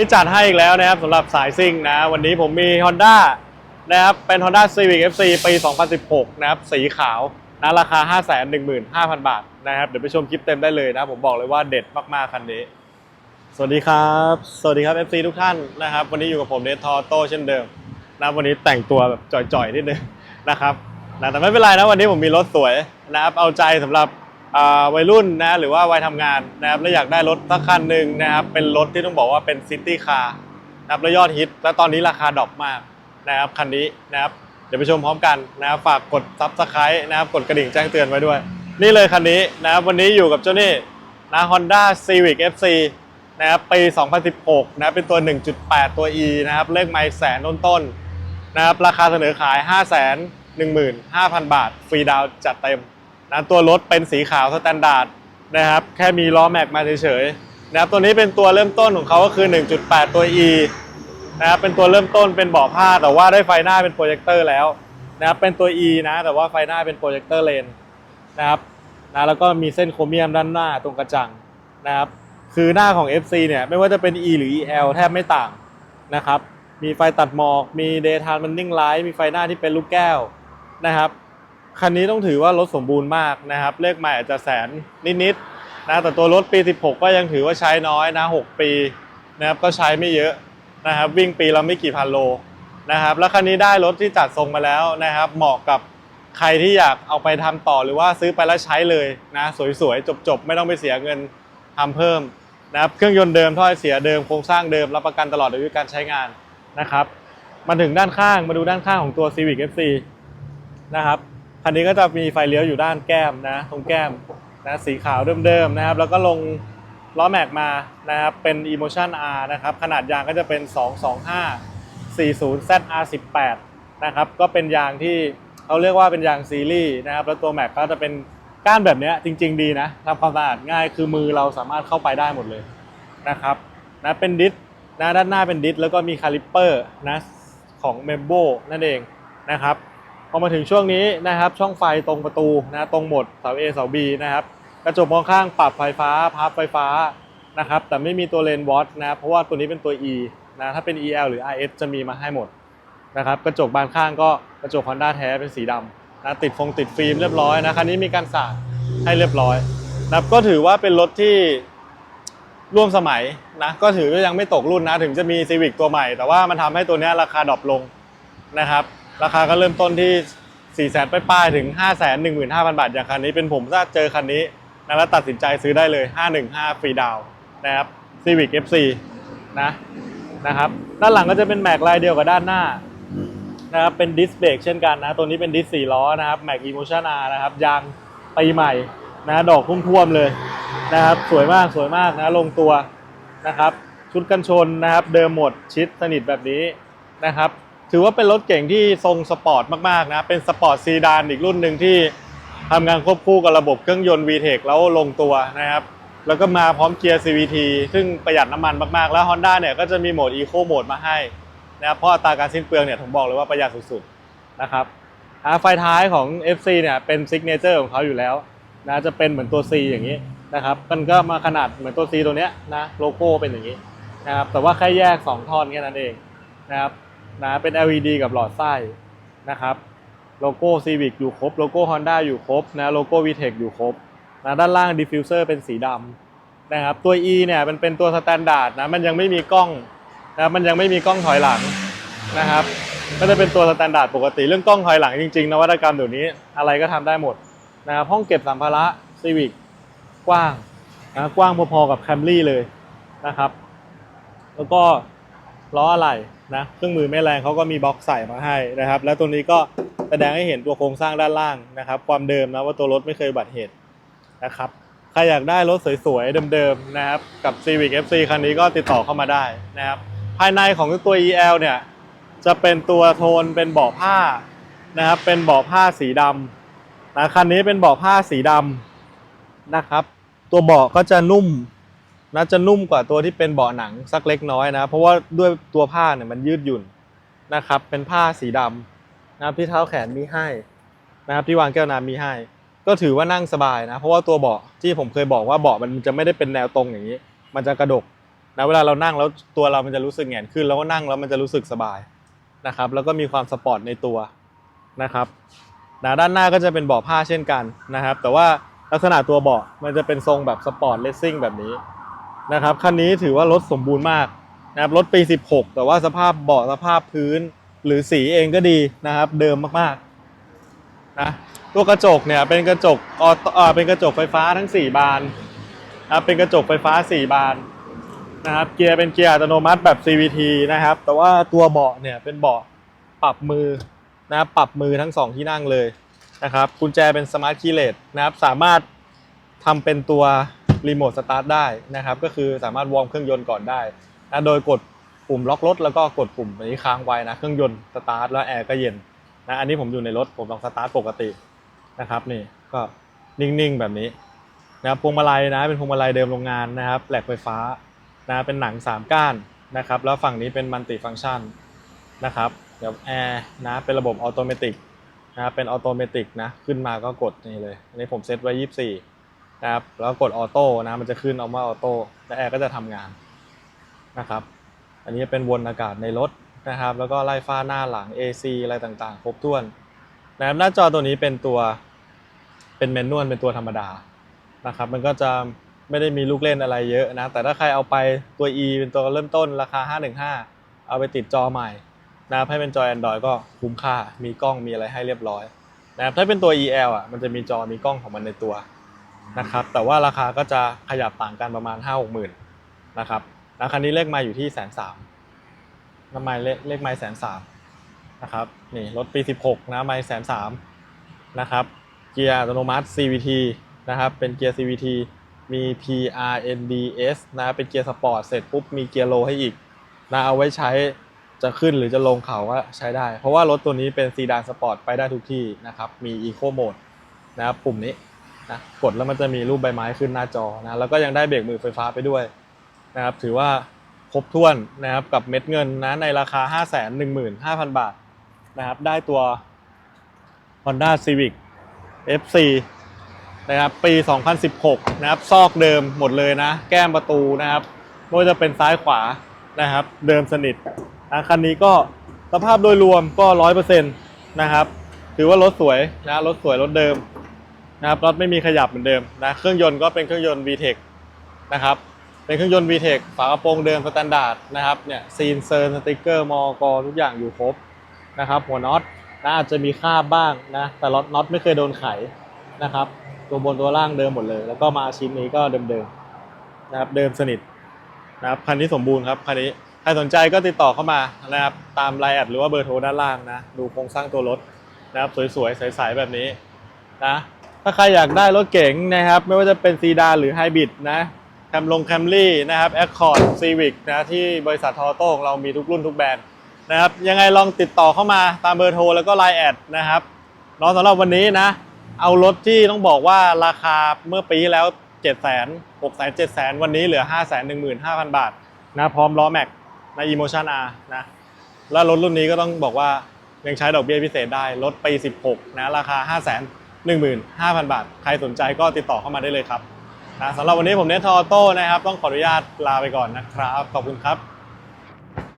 ที่จัดให้อีกแล้วนะครับสำหรับสายซิ่งนะ วันนี้ผมมี Honda นะครับเป็น Honda Civic FC ปี 2016 นะครับ สีขาวนะราคา 515,000 บาทนะครับ เดี๋ยวไปชมคลิปเต็มได้เลยนะ ผมบอกเลยว่าเด็ดมาก ๆ คันนี้ สวัสดีครับ สวัสดีครับ FC ทุกท่านนะครับ วันนี้อยู่กับผมเนททอโต้เช่นเดิมนะวันนี้แต่งตัวแบบจ่อย ๆ นิดนึงนะครับนะแต่ไม่เป็นไรนะวันนี้ผมมีรถสวยนะครับเอาใจสำหรับ วัยรุ่นนะหรือว่าวัยทำงานนะครับแล้วอยากได้รถสักคันหนึ่งนะครับเป็นรถที่ต้องบอกว่าเป็นซิตี้คาร์นะครับแล้วยอดฮิต และตอนนี้ราคาดรอปมากนะครับคันนี้นะครับเดี๋ยวไปชมพร้อมกันนะครับฝากกดซับสไครต์นะครับกดกระดิ่งแจ้งเตือนไว้ด้วย นี่เลยคันนี้นะครับวันนี้อยู่กับเจ้านี่นะ Honda Civic FC นะครับปี 2016นะเป็นตัว 1.8 ตัว E นะครับเลขไมล์แสนต้นๆนะครับราคาเสนอขาย 5 1 5 0 0 0 บาท ฟรีดาวน์จัดเต็ม นะตัวรถเป็นสีขาวสแตนดาร์ดนะครับแค่มีล้อแม็กมาเฉยๆนะครับตัวนี้เป็นตัวเริ่มต้นของเขาก็คือ 1.8 ตัว E นะครับเป็นตัวเริ่มต้นเป็นเบาะผ้า แต่ว่าได้ไฟหน้าเป็นโปรเจคเตอร์แล้วนะครับเป็นตัว E นะแต่ว่าไฟหน้าเป็นโปรเจคเตอร์เลนนะครับนะแล้วก็มีเส้นโครเมียมด้านหน้าตรงกระจังนะครับคือหน้าของ FC เนี่ยไม่ว่าจะเป็น E หรือ EL แทบไม่ต่างนะครับมีไฟตัดหมอก มี daytime running light มีไฟหน้าที่เป็นลูกแก้วนะครับ คันนี้ต้องถือว่ารถสมบูรณ์มากนะครับ เลขใหม่อาจจะแสนนิดๆนะแต่ตัวรถปี 16 ก็ยังถือว่าใช้น้อยนะ 6 ปีนะครับก็ใช้ไม่เยอะนะครับวิ่งปีละไม่กี่พันโลนะครับแล้วคันนี้ได้รถที่จัดทรงมาแล้วนะครับ เหมาะกับใครที่อยากเอาไปทำต่อหรือว่าซื้อไปแล้วใช้เลยนะสวยๆ จบๆ ไม่ต้องไปเสียเงินทำเพิ่มนะครับเครื่องยนต์เดิมท่อไอเสียเดิมโครงสร้างเดิมรับประกันตลอดอายุการใช้งานนะครับมาถึงด้านข้างมาดูด้านข้างของตัว Civic FC นะครับ คันนี้ก็จะมีไฟเลี้ยวอยู่ด้านแก้มนะ ตรงแก้มนะสีขาวเดิมๆนะครับ แล้วก็ลงล้อแม็กมานะครับ เป็น Emotion R นะครับ ขนาดยางก็จะเป็น 225 40 ZR18 นะครับ ก็เป็นยางที่เขาเรียกว่าเป็นยางซีรีส์นะครับ แล้วตัวแม็กก็จะเป็นก้านแบบเนี้ยจริง ๆ ดีนะทำความสะอาดง่ายคือมือเราสามารถเข้าไปได้หมดเลยนะครับนะเป็นดิสนะด้านหน้าเป็นดิสแล้วก็มีคาลิปเปอร์นะของเมมโบนั่นเองนะครับ พอมาถึงช่วงนี้นะครับ ช่องไฟตรงประตูนะตรงหมดเสา A เสา B นะครับกระจกมองข้างปรับไฟฟ้าพับไฟฟ้านะครับแต่ไม่มีตัวเลนวอตนะเพราะว่าตัวนี้เป็นตัว E นะถ้าเป็น EL หรือ RS จะมีมาให้หมดนะครับกระจกบานข้างก็กระจก Honda แท้เป็นสีดำนะติดฟงติดฟิล์มเรียบร้อยนะคันนี้มีการสาดให้เรียบร้อยนะก็ถือว่าเป็นรถที่ร่วมสมัยนะก็ถือว่ายังไม่ตกรุ่นนะถึงจะมี Civic ตัวใหม่ แต่ว่ามันทำให้ตัวนี้ราคาดรอปลงนะครับ ราคาก็เริ่มต้นที่ 4 0 0 0 0 0ป้ายๆถึง 5 1 5 0 0 0 บาท อย่างคันนี้เป็นผมถ้าเจอคันนี้นะแล้วตัดสินใจซื้อได้เลย 515 ฟรีดาวน์นะครับ Civic FC นะนะครับด้านหลังก็จะเป็นแม็กลายเดียวกับด้านหน้านะครับเป็นดิสเบรกเช่นกันนะ ตัวนี้เป็นดิสสี่ล้อนะครับแม็กอีโมชันอานะครับยางปีใหม่นะดอกทุ่ท่วมๆเลยนะครับสวยมากสวยมากนะลงตัวนะครับชุดกันชนนะครับเดิมหมดชิดสนิทแบบนี้นะครับ ถือว่าเป็นรถเก่งที่ทรงสปอร์ตมากๆนะ เป็นสปอร์ตซีดานอีกรุ่นหนึ่งที่ทำงานควบคู่กับระบบเครื่องยนต์ VTEC แล้วลงตัวนะครับ แล้วก็มาพร้อมเกียร์ CVT ซึ่งประหยัดน้ำมันมากๆ แล้ว Honda เนี่ยก็จะมีโหมด Eco Mode มาให้นะครับเพราะอัตราการสิ้นเปลืองเนี่ยผมบอกเลยว่าประหยัดสุดๆนะครับไฟท้ายของ FC เนี่ยเป็นซิกเนเจอร์ของเขาอยู่แล้วนะจะเป็นเหมือนตัว C อย่างนี้นะครับมันก็มาขนาดเหมือนตัว C ตัวเนี้ยนะโลโก้เป็นอย่างนี้นะครับแต่ว่าแค่แยก 2 ท่อนแค่นั้นเองนะครับ นะเป็น LED กับหลอดไส้นะครับโลโก้ Civic อยู่ครบโลโก้ Honda อยู่ครบนะโลโก้ VTEC อยู่ครบนะด้านล่าง diffuser เป็นสีดำนะครับตัว E เนี่ยมันเป็นตัวสแตนดาร์ดนะมันยังไม่มีกล้องนะมันยังไม่มีกล้องถอยหลังนะครับก็จะเป็นตัวสแตนดาร์ดปกติเรื่องกล้องถอยหลังจริงๆนวัตกรรมเดี๋ยวนี้อะไรก็ทำได้หมดนะครับห้องเก็บสัมภาระซีวิกกว้างนะกว้างพอๆกับแคมรี่เลยนะครับ แล้วก็ ล้ออะไรนะเครื่องมือแม่แรงเขาก็มีบล็อกใส่มาให้นะครับ แล้วตัวนี้ก็แสดงให้เห็นตัวโครงสร้างด้านล่างนะครับ ความเดิมนะว่าตัวรถไม่เคยบัติเหตุนะครับใครอยากได้รถสวยๆเดิมๆนะครับกับ Civic FC คันนี้ก็ติดต่อเข้ามาได้นะครับภายในของตัว EL เนี่ยจะเป็นตัวโทนเป็นเบาะผ้านะครับเป็นเบาะผ้าสีดำนะคันนี้เป็นเบาะผ้าสีดำนะครับ ตัวเบาะก็จะนุ่ม นะจะนุ่มกว่าตัวที่เป็นเบาะหนังสักเล็กน้อยนะ เพราะว่าด้วยตัวผ้าเนี่ยมันยืดหยุ่นนะครับ เป็นผ้าสีดำนะครับที่เท้าแขนมีให้นะครับที่วางแก้วน้ำมีให้ ก็ถือว่านั่งสบายนะ เพราะว่าตัวเบาะที่ผมเคยบอกว่าเบาะมันจะไม่ได้เป็นแนวตรงอย่างนี้ มันจะกระดกนะเวลาเรานั่งแล้วตัวเรามันจะรู้สึกแหงนขึ้นแล้วก็นั่งแล้วมันจะรู้สึกสบายนะครับ แล้วก็มีความสปอร์ตในตัวนะครับนะด้านหน้าก็จะเป็นเบาะผ้าเช่นกันนะครับ แต่ว่าลักษณะตัวเบาะมันจะเป็นทรงแบบสปอร์ตเลสซิ่งแบบนี้ นะครับคันนี้ถือว่ารถสมบูรณ์มากนะครับรถปี 16 แต่ว่าสภาพเบาะสภาพพื้น หรือสีเองก็ดีนะครับเดิมมากๆนะตัวกระจกเนี่ยเป็นกระจกออเป็นกระจกไฟฟ้าทั้ง 4 บานนะเป็นกระจกไฟฟ้า 4 บานนะครับเกียร์เป็นเกียร์อัตโนมัติแบบ CVT นะครับ แต่ว่าตัวเบาะเนี่ยเป็นเบาะปรับมือนะครับปรับมือทั้งสองที่นั่งเลยนะครับกุญแจเป็นสมาร์ทคีย์เลสนะครับสามารถทำเป็นตัว รีโมทสตาร์ทได้นะครับ ก็คือสามารถวอร์มเครื่องยนต์ก่อนได้นะโดยกดปุ่มล็อกรถแล้วก็กดปุ่มอันนี้ค้างไว้นะ เครื่องยนต์สตาร์ทแล้วแอร์ก็เย็นนะอันนี้ผมอยู่ในรถผมลองสตาร์ทปกตินะครับนี่ก็นิ่งๆแบบนี้นะครับพวงมาลัยนะเป็นพวงมาลัยเดิมโรงงานนะครับแหลกไฟฟ้านะเป็นหนัง 3 ก้านนะครับแล้วฝั่งนี้เป็นมัลติฟังก์ชันนะครับเดี๋ยวแอร์นะเป็นระบบออโตเมตินะเป็นออโตเมตินะขึ้นมาก็กดนี่เลยอันนี้ผมเซตไว้ 24 นะครับแล้วกดออโต้นะมันจะขึ้นออกมาออโต้และแอร์ก็จะทำงานนะครับ อันนี้เป็นวนอากาศในรถนะครับ แล้วก็ไล่ฟ้าหน้าหลัง AC อะไรต่างๆ ครบถ้วนนะครับหน้าจอตัวนี้เป็นตัวเป็นเมนนวลเป็นตัวธรรมดานะครับ มันก็จะไม่ได้มีลูกเล่นอะไรเยอะนะ แต่ถ้าใครเอาไปตัว E เป็นตัวเริ่มต้นราคา 515 เอาไปติดจอใหม่นะครับให้เป็นจอ Android ก็คุ้มค่า มีกล้องมีอะไรให้เรียบร้อยนะครับถ้าเป็นตัว EL อะมันจะมีจอมีกล้องของมันในตัว นะครับแต่ว่าราคาก็จะขยับต่างกันประมาณ 5-6หมื่นนะครับนะคันนี้เลขไมาอยู่ที่แสนสามน้ำไม้เลขเลขไม้แสนสามนะครับนี่รถปี 16 นะไม้แสนสามนะครับเกียร์อัตโนมัติ CVT นะครับเป็นเกียร์ CVT มี PRNDS นะเป็นเกียร์สปอร์ตเสร็จปุ๊บมีเกียร์โลให้อีกนะเอาไว้ใช้จะขึ้นหรือจะลงเขาก็ใช้ได้ เพราะว่ารถตัวนี้เป็นซีดานสปอร์ตไปได้ทุกที่นะครับมี Eco Mode นะครับปุ่มนี้ นะกดแล้วมันจะมีรูปใบไม้ขึ้นหน้าจอนะแล้วก็ยังได้เบรกมือไฟฟ้าไปด้วยนะครับถือว่าครบถ้วนนะครับกับเม็ดเงินนะในราคา 5 1 5 0 0 0 บาทนะครับได้ตัว Honda Civic FC นะครับปี 2016 นะครับซอกเดิมหมดเลยนะ แก้มประตูนะครับไม่ว่าจะเป็นซ้ายขวานะครับ เดิมสนิทนะคันนี้ก็สภาพโดยรวมก็ 100%นะครับ ถือว่ารถสวยนะรถสวยรถเดิม นะครับรถไม่มีขยับเหมือนเดิมนะเครื่องยนต์ก็เป็นเครื่องยนต์ VTEC นะครับเป็นเครื่องยนต์ VTEC ฝากระโปรงเดิมสแตนดาร์ดนะครับเนี่ยซีนเซอร์สติกเกอร์มอกอทุกอย่างอยู่ครบนะครับหัวน็อตนะอาจจะมีคราบบ้างนะแต่ล็อตน็อตไม่เคยโดนไขนะครับตัวบนตัวล่างเดิมหมดเลย แล้วก็มาชิ้นนี้ก็เดิมๆนะครับเดิมสนิทนะครับคันนี้สมบูรณ์ครับคันนี้ใครสนใจก็ติดต่อเข้ามานะครับตามไลน์แอดหรือว่าเบอร์โทรด้านล่างนะดูโครงสร้างตัวรถนะครับสวยๆใสๆแบบนี้นะ ถ้าใครอยากได้รถเก๋งนะครับ ไม่ว่าจะเป็นซีดานหรือไฮบริดนะแคมลงแคมรี่นะครับแอคคอร์ดซีวิกนะที่บริษัททอโต้ของเรามีทุกรุ่นทุกแบรนด์นะครับ ยังไงลองติดต่อเข้ามาตามเบอร์โทรแล้วก็ไลน์แอดนะครับน้องสำหรับวันนี้นะ เอารถที่ต้องบอกว่าราคาเมื่อปีแล้ว7 0 0 0 0 6 0 0 0 7 0 0 0 วันนี้เหลือ 5 1 5 0 0 0 บาทนะพร้อมล้อแม็กใน Emotion R นะแล้วรถรุ่นนี้ก็ต้องบอกว่ายังใช้ดอกเบี้ยพิเศษได้ รถปี 16 นะ ราคา5 1 5 0 0 0 บาท ใครสนใจก็ติดต่อเข้ามาได้เลยครับนะสำหรับวันนี้ผมเนททออโต้นะครับ ต้องขออนุญาตลาไปก่อนนะครับ ขอบคุณครับ